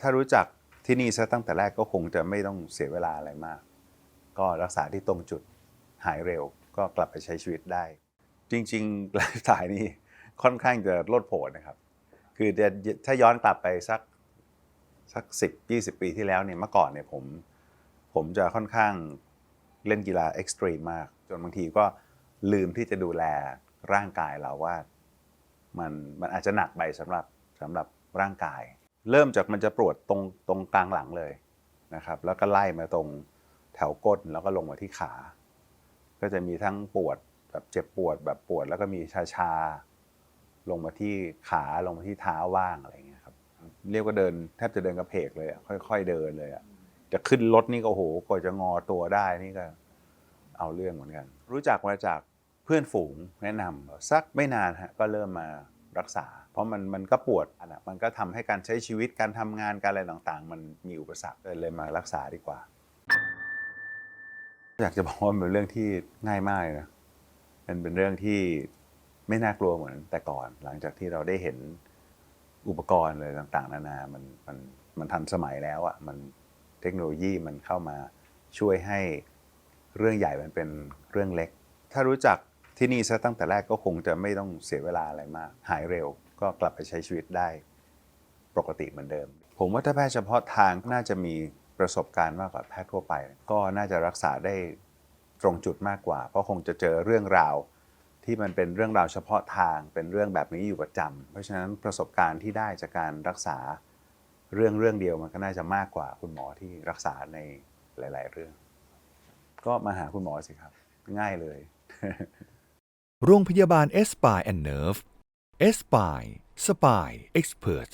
ถ้ารู้จักที่นี่ซะตั้งแต่แรกก็คงจะไม่ต้องเสียเวลาอะไรมาก ก็รักษาที่ตรงจุดหายเร็วก็กลับไปใช้ชีวิตได้ จริงๆไลฟ์สไตล์นี่ค่อนข้างจะโลดโผนนะครับ คือถ้าย้อนกลับไปสักสักสิบยี่สิบปีที่แล้วเนี่ยเมื่อก่อนเนี่ยผมผมจะค่อนข้างเล่นกีฬาเอ็กซ์ตรีมมาก จนบางทีก็ลืมที่จะดูแลร่างกายเราว่ามันมันอาจจะหนักไปสำหรับสำหรับร่างกาย เริ่มจากมันจะปวดตรงตรงกลางหลังเลยนะครับ แล้วก็ไล่มาตรงแถวก้นแล้วก็ลงมาที่ขา ก็จะมีทั้งปวดแบบเจ็บปวดแบบปวด แล้วก็มีชาชาๆลงมาที่ขาลงมาที่เท้าว่างอะไรเงี้ยครับ เรียกว่าเดินแทบจะเดินกระเพกเลยอะค่อย ๆ เดินเลยอะจะขึ้นรถนี่ก็โอ้โหกว่าจะงอตัวได้นี่ก็เอาเรื่องเหมือนกัน รู้จักมาจากเพื่อนฝูงแนะนำสักไม่นานฮะก็เริ่มมา รักษา เพราะมันมันก็ปวดอะนะมันก็ทำให้การใช้ชีวิตการทำงานการอะไรต่างๆ มันมีอุปสรรคเลยมารักษาดีกว่า อยากจะบอกว่าเป็นเรื่องที่ง่ายมากเลยนะมันเป็นเรื่องที่ไม่น่ากลัวเหมือนแต่ก่อน หลังจากที่เราได้เห็นอุปกรณ์อะไรต่างๆ นานา มันมันมันทันสมัยแล้วอะ่ะมันเทคโนโลยีมันเข้ามาช่วยให้เรื่องใหญ่มันเป็นเรื่องเล็ก ถ้ารู้จัก ที่นี่ซะตั้งแต่แรกก็คงจะไม่ต้องเสียเวลาอะไรมาก หายเร็วก็กลับไปใช้ชีวิตได้ปกติเหมือนเดิม ผมว่าถ้าแพทย์เฉพาะทางน่าจะมีประสบการณ์มากกว่าแพทย์ทั่วไป ก็น่าจะรักษาได้ตรงจุดมากกว่า เพราะคงจะเจอเรื่องราว ที่มันเป็นเรื่องราวเฉพาะทางเป็นเรื่องแบบนี้อยู่ประจำเพราะฉะนั้นประสบการณ์ที่ได้จากการรักษาเรื่องเรื่องเดียวมันก็น่าจะมากกว่าคุณหมอที่รักษาในหลาย ๆ เรื่อง ก็มาหาคุณหมอสิครับ ง่ายเลย โรงพยาบาลเอสปายแอนเนิร์ฟเอสปายสปายเอ็กซ์เพรส